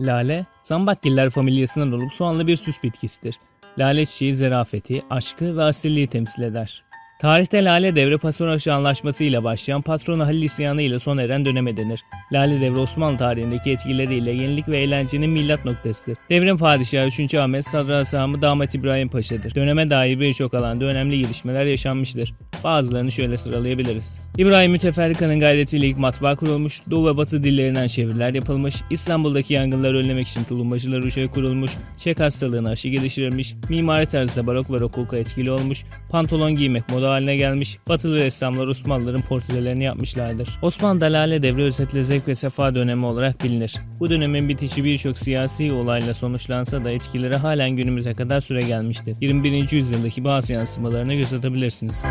Lale, Zambakgiller familyasından olup soğanlı bir süs bitkisidir. Lale çiçeği zarafeti, aşkı ve asilliği temsil eder. Tarihte Lale Devri Pasoraşı Anlaşması ile başlayan patronu Halil isyanı ile sona eren döneme denir. Lale Devri Osmanlı tarihindeki etkileriyle yenilik ve eğlencenin milat noktasıdır. Devrin padişahı 3. Ahmet Sadrazamı Damat İbrahim Paşa'dır. Döneme dair birçok alanda önemli gelişmeler yaşanmıştır. Bazılarını şöyle sıralayabiliriz. İbrahim Müteferrika'nın gayretiyle ilk matbaa kurulmuş, Doğu ve Batı dillerinden çeviriler yapılmış, İstanbul'daki yangınları önlemek için tulumbacılar uçağı kurulmuş, Çek hastalığına aşı geliştirilmiş, mimari tarzda barok ve rokoka etkili olmuş, pantolon giymek moda haline gelmiş, batılı ressamlar Osmanlıların portrelerini yapmışlardır. Osmanlı Lale devri özetle zevk ve sefa dönemi olarak bilinir. Bu dönemin bitişi birçok siyasi olayla sonuçlansa da etkileri halen günümüze kadar süre gelmiştir. 21. yüzyıldaki bazı yansımalarına göz atabilirsiniz.